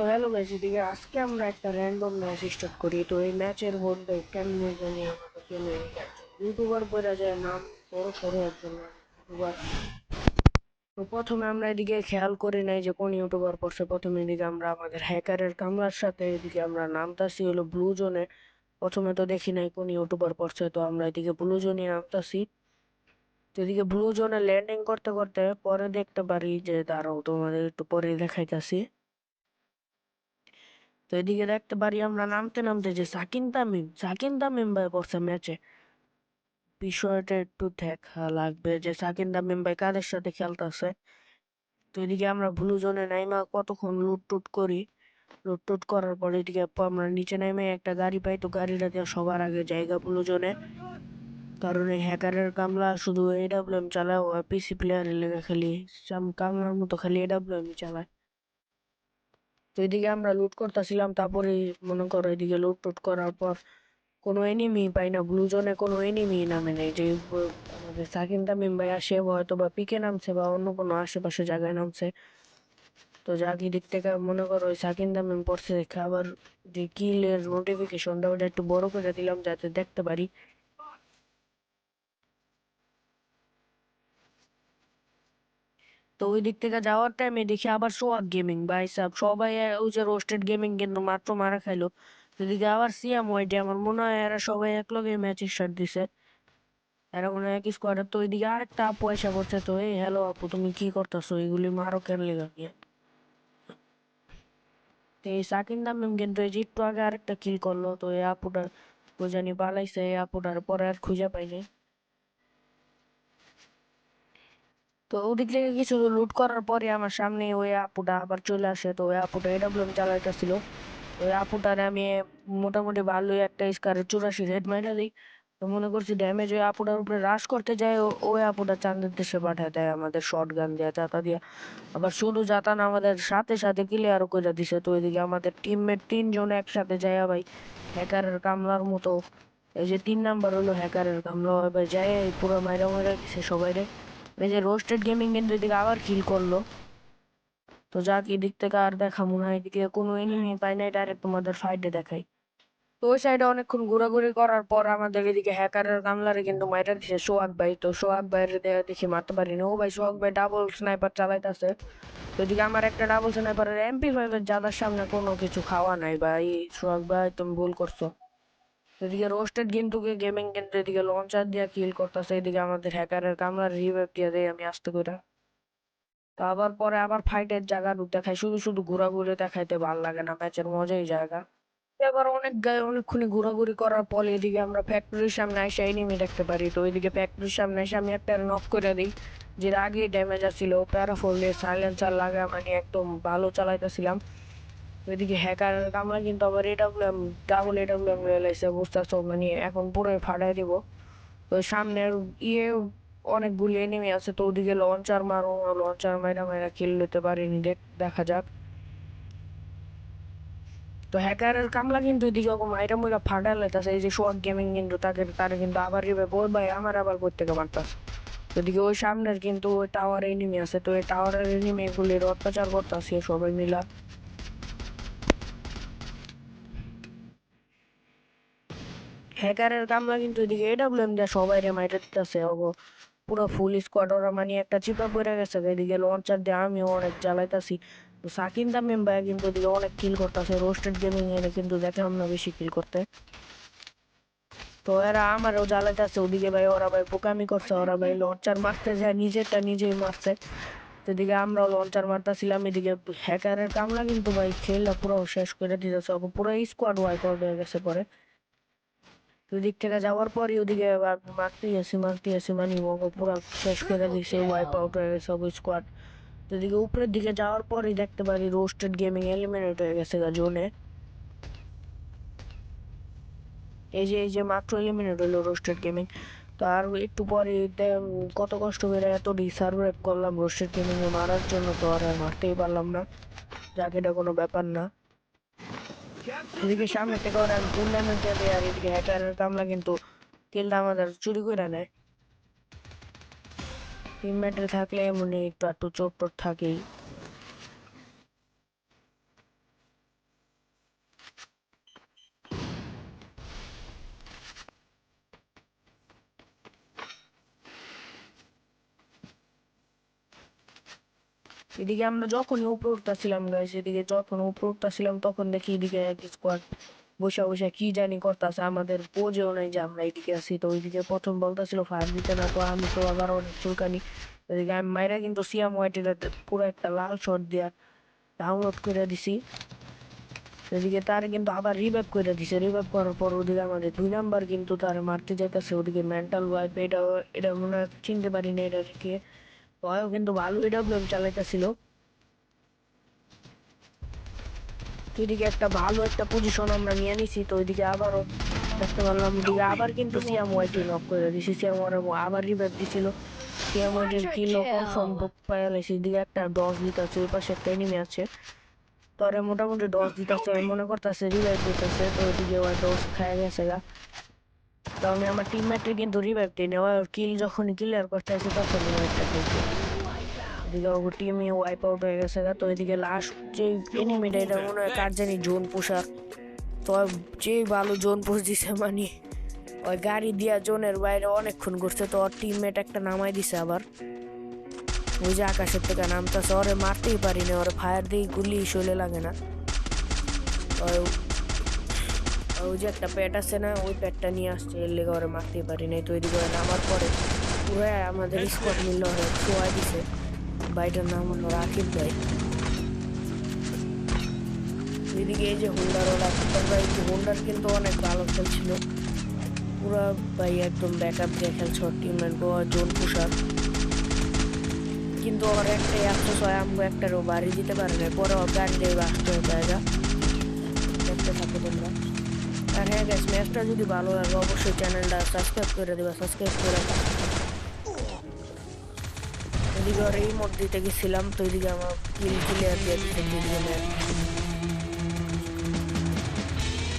তো hello guys এদিকে আজকে আমরা একটা র্যান্ডম ম্যাচ স্টার্ট করি। তো এই ম্যাচের মধ্যে কেমনে জানি কেমনে ইউটিউবার বলে যায়, নাম বড় করে একজন ইউটিউবার। তো প্রথমে আমরা এদিকে খেয়াল করি নাই যে কোন ইউটিউবার পড়ছে। প্রথমে এদিকে আমরা আমাদের হ্যাকারের কামলার সাথে এদিকে আমরা নামতাছি হলো ব্লু জোনে প্রথমে তো দেখি নাই কোন ইউটিউবার পড়ছে, তো আমরা এদিকে ব্লু জোনে নামতাছি। তো এদিকে ব্লু জোনে ল্যান্ডিং করতে করতে পরে দেখতে পারি যে দাঁড়াও, তোমাদের একটু পরে দেখাইতাছি। তো এদিকে দেখতে পারি আমরা নামতে নামতে যে সাকিন তামিম সাকিন তামিম ভাই পড়ছে ম্যাচে। বিষয়টা একটু দেখা লাগবে যে সাকিন তামিম ভাই কাদের সাথে খেলতেছে। তো এদিকে আমরা ব্লু জোনে নাইমা কতক্ষণ লুট টুট করি। লুট টুট করার পর এদিকে আমরা নিচে নেমে একটা গাড়ি পাই, তো গাড়িটা দিয়ে সবার আগে জায়গা ব্লু জোনে কারণ এই হ্যাকারের কামলা শুধু এডাব্লিউএম চালায়, ও পিসি প্লেয়ারের লেগে খালি। কামলার মতো খালি এডাব্লিউএম চালায়। তো এদিকে আমরা লুট করতেছিলাম, তারপরে মনে করো এদিকে লুট টুট করার পর কোনো এনিমি পাই না ব্লু জোনে কোনো এনিমি নামে নেই যে আমাদের সাকিন তামিম ভাই আসে হয়তো বা পিকে নামছে বা অন্য কোনো আশেপাশে জায়গায় নামছে। তো যাকে দিক থেকে মনে করো ওই সাকিন তামিম পড়ছে দেখে আবার যে কিলের নোটিফিকেশনটা ওটা একটু বড় করে দিলাম, যাতে দেখতে পারি। তো ওই দিক থেকে যাওয়ার টাইমে দেখি আবার সোয়াগ গেমিং ভাই সাহেব সবাই ওই যে রোস্টেড গেমিং কিন্তু মাত্র মারা খাইলো। এদিকে আবার সিএম ওয়াইডি আমার মনে হয় এরা সবাই এক লগে ম্যাচ স্টার্ট দিছে। এরা মনে হয় এক স্কোয়াডের তো ওইদিকে আরেকটা আপু এসে করছে তো, এই হ্যালো আপু, তুমি কি করতেছো? এগুলি মারো কেন লেগে গিয়ে? এই সাকিন তামিম কিন্তু এই যে একটু আগে আরেকটা কিল করল, তো এই আপুটা কই জানি পালাইছে, এই আপুটার পরে আর খুঁজে পাইনি তো ওদিক থেকে কিছু লুট করার পরে আমার সামনে ওই আপুটা আবার চলে আসে। তো ওই আপুটা এডাব্লিউএম চালাইতেছিল। ওই আপুটারে আমি মোটামুটি ভালোই একটা স্কারের চুরাশি হেড মাইরা দিই। তো মনে করছি ড্যামেজ ওই আপুটার উপরে রাশ করতে ও- ওই আপুটা চাঁদের দেশে পাঠায় দেয় আমাদের শর্ট গান দিয়ে চাতা দিয়ে। আবার শুধু যাতা না আমাদের সাথে সাথে ক্লিয়ারও করে দিছে। তো ওইদিকে আমাদের টিমমেট তিনজন একসাথে যায় ভাই হ্যাকারের কামলার মতো। এই যে তিন নাম্বার হলো হ্যাকারের কামলা। ভাই যায় পুরো মাইরা মাইরা দিছে সবাই রে যে রোস্টেড গেমিং কিন্তু এদিকে আবার কিল করল। তো যাক, এদিক থেকে আর দেখা মনে হয় এদিকে কোনো এনিমি পাই নাই ডাইরেক্ট তোমাদের ফাইটে দেখাই। তো ওই সাইডে অনেকক্ষণ ঘোরাঘুরি করার পর আমাদের এদিকে হ্যাকারের কামলারে কিন্তু মাইরা দিছে সোহাগ ভাই। তো সোহাগ ভাইয়ের দেখি মারতে পারি না ও ভাই, সোহাগ ভাই ডাবল স্নাইপার চালাইতেছে। তো এদিকে আমার একটা ডাবল স্নাইপারের এমপি ফাইভের যাদের সামনে কোনো কিছু খাওয়া নাই ভাই। সোহাগ ভাই, তুমি ভুল করছ। এদিকে রোস্টেড কিন্তু গেমিং কিন্তু এদিকে লঞ্চার দিয়ে কিল করতেছে, এদিকে আমাদের হ্যাকারের কামলার রিভাইভ দিয়ে দেয় আমি আস্তে করে তো আবার পরে আবার ফাইটের জায়গা দেখায়, শুধু শুধু ঘোরাঘুরি দেখাইতে ভালো লাগে না ম্যাচের মজাই জায়গা। এবার অনেক গায়ে অনেকক্ষণ ঘোরাঘুরি করার পরে এদিকে আমরা ফ্যাক্টরির সামনে এসে এনিমি দেখতে পারি। তো ওইদিকে ফ্যাক্টরির সামনে এসে আমি একটা নক করে দিই, যে আগে ড্যামেজ আছিল প্যারাফোলে সাইলেন্সার লাগা মানে একদম ভালো চালাইতেছিলাম। ওইদিকে হ্যাকার আমরা কিন্তু আবার এডাব্লিউএম ডাবল এডাব্লিউএম রেলাইছে বুঝতেছো? মানে এখন পুরো ফাটাই দিব। তো সামনের ইয়ে অনেকগুলি এনিমি আছে, তো ওদিকে লঞ্চার মারো লঞ্চার মাইরা মাইরা কিল নিতে পারিনি, দেখ- দেখা যাক। তো হ্যাকারের কামলা কিন্তু এদিকে ওকে মাইরা মুইরা ফাটা লেতাছে এই যে শোয়াক গেমিং কিন্তু তাকে, তারা কিন্তু আবার রিবে বল, ভাই, আমার আবার প্রত্যেকে মারতাছে? তো এদিকে ওই সামনের কিন্তু ওই টাওয়ার এনিমি আছে, তো এই টাওয়ারের এনিমি গুলির অত্যাচার করতেছে সবাই মিলা। হ্যাকারের কামরা কিন্তু এদিকে এডাব্লিউএম দিয়ে সবাই রে মাইরা দিতেছে, ওগো। পুরো ফুল স্কোয়াড ওরা মানে একটা চিপা পড়ে গেছে এদিকে লঞ্চার দিয়ে আমিও অনেক জ্বালাইতাছি। তো সাকিন তামিম ভাই কিন্তু এদিকে অনেক কিল করতেছে রোস্টেড গেমিং এর কিন্তু দেখলাম না বেশি কিল করতে। তো এরা আমারও জ্বালাইতেছে ওদিকে ভাই, ওরা ভাই বোকামি করছে, ওরা ভাই লঞ্চার মারতে যায়, নিজেরটা নিজেই মারছে। এদিকে আমরাও লঞ্চার মারতেছিলাম, এদিকে হ্যাকারের কামলা কিন্তু ভাই খেলটা পুরো শেষ করে দিতেছে পুরো স্কোয়াড আউট হয়ে গেছে পরে। ওদিক থেকে যাওয়ার পরই ওদিকে মারতেই আসি মারতেই আসি মানে পুরো শেষ করে দিছে ওয়াইপ আউট হয়ে গেছে সব স্কোয়াড তো এদিকে উপরের দিকে যাওয়ার পরই দেখতে পারি রোস্টেড গেমিং এলিমিনেট হয়ে গেছে জোনে এই যে এই যে মাত্র এলিমিনেট হলো রোস্টেড গেমিং তো আর একটু পরে কত কষ্ট করে এত রিসার্ভ করলাম রোস্টেড গেমিং এ মারার জন্য তো আর মারতেই পারলাম না। যাক, এটা কোনো ব্যাপার না। এদিকে সামনে থেকে ওরা টুর্নামেন্ট চলে আর এদিকে হ্যাকারের কামলা কিন্তু কিলটা আমাদের চুরি করে নেয়। টিমমেটে থাকলে এমনি একটু একটু চোট টোট থাকেই। এদিকে আমরা যখনই উপরে উঠতেছিলাম গাইস এদিকে যখন উপরে উঠতেছিলাম তখন দেখি এদিকে এক স্কোয়াড বসে বসে কি জানি করতেছে, আমাদের বোঝেও নাই যে আমরা এদিকে আছি। তো ওইদিকে প্রথম বলতেছিল, ফায়ার দিতে না, তো আমি তো আবার অনেক চুলকানি। এদিকে আমি মাইরা কিন্তু সিয়াম হোয়াইটের পুরো একটা লাল শট দিয়া ডাউনলোড করে দিছি। এদিকে তার কিন্তু আবার রিভাইভ করে দিছে। রিভাইভ করার পর ওদিকে আমাদের দুই নাম্বার কিন্তু তার মারতে যাইতেছে। ওদিকে মেন্টাল ওয়াইপ এটা এটা মনে চিনতে পারি না এটা কে। ওও কিন্তু ভালো এডাব্লিউএম চালাইতেছিল। এদিকে একটা ভালো একটা পজিশন আমরা নিয়ে নিছি তো ওইদিকে আবারও দেখতে পারলাম ওদিকে আবার কিন্তু সিয়াম ওয়াইটি নক করে দিছি সিয়াম আবার রিভাইভ দিছিল। সিয়াম ওয়াইটির কিল সম্ভব পাইলাইছি এদিকে একটা দশ দিতেছে ওই পাশে একটা এনিমি আছে। তোরে মোটামুটি দশ দিতেছে মনে করতেছে রিভাইভ দিতেছে তো ওইদিকে ওই দশ খায় গেছে গা। তো আমি আমার টিমমেটের কিন্তু রিভাইভ দিই না ওর কিল যখন ক্লিয়ার করতে আসে, তখন রিভাইভটা দিয়েছে এদিকে ওর টিমই ওয়াইপ আউট হয়ে গেছে তো এদিকে লাস্ট যে এনিমিটা এটা মনে হয় কার জানি জোন পোশাক তো যে ভালো জোন পোষ দিছে মানে ওই গাড়ি দিয়া জোনের বাইরে অনেকক্ষণ ঘুরছে। তো ওর টিমমেট একটা নামাই দিছে আবার। ওই যে আকাশের থেকে নামতেছে। ওরে মারতেই পারি না ওরে ফায়ার দিয়ে গুলি শৈলে লাগে না। ওই- যে একটা প্যাট আছে না ওই প্যাটটা নিয়ে আসছে এর লেগে ওরে মারতেই পারি নাই তো ওইদিকে ওরে নামার পরে পুরো আমাদের স্কোয়াড মিলল ছোঁয়া দিছে। বাইটার নাম হলো রাকিব ভাই। এদিকে এই যে হুন্ডার ওরা সুপার ভাই হুন্ডার কিন্তু অনেক ভালো খেলছিল পুরো ভাই একদম ব্যাকআপ দিয়ে খেলছে টিমমেট গোয়া জোন পুষার কিন্তু ওর একটাই আফসোস হয় আমাকে একটারও বাড়ি দিতে পারে না পরে ওর গাড়ি দিয়ে আসতে হয়ে জায়গা দেখতে থাকো তোমরা। আর হ্যাঁ গ্যাস ম্যাচটা যদি ভালো লাগে, অবশ্যই চ্যানেলটা সাবস্ক্রাইব করে দেবে সাবস্ক্রাইব করে এদিকে আর এই মোট দিতে গেছিলাম, তো এদিকে আমার কিল ক্লিয়ার দিয়ে দিতে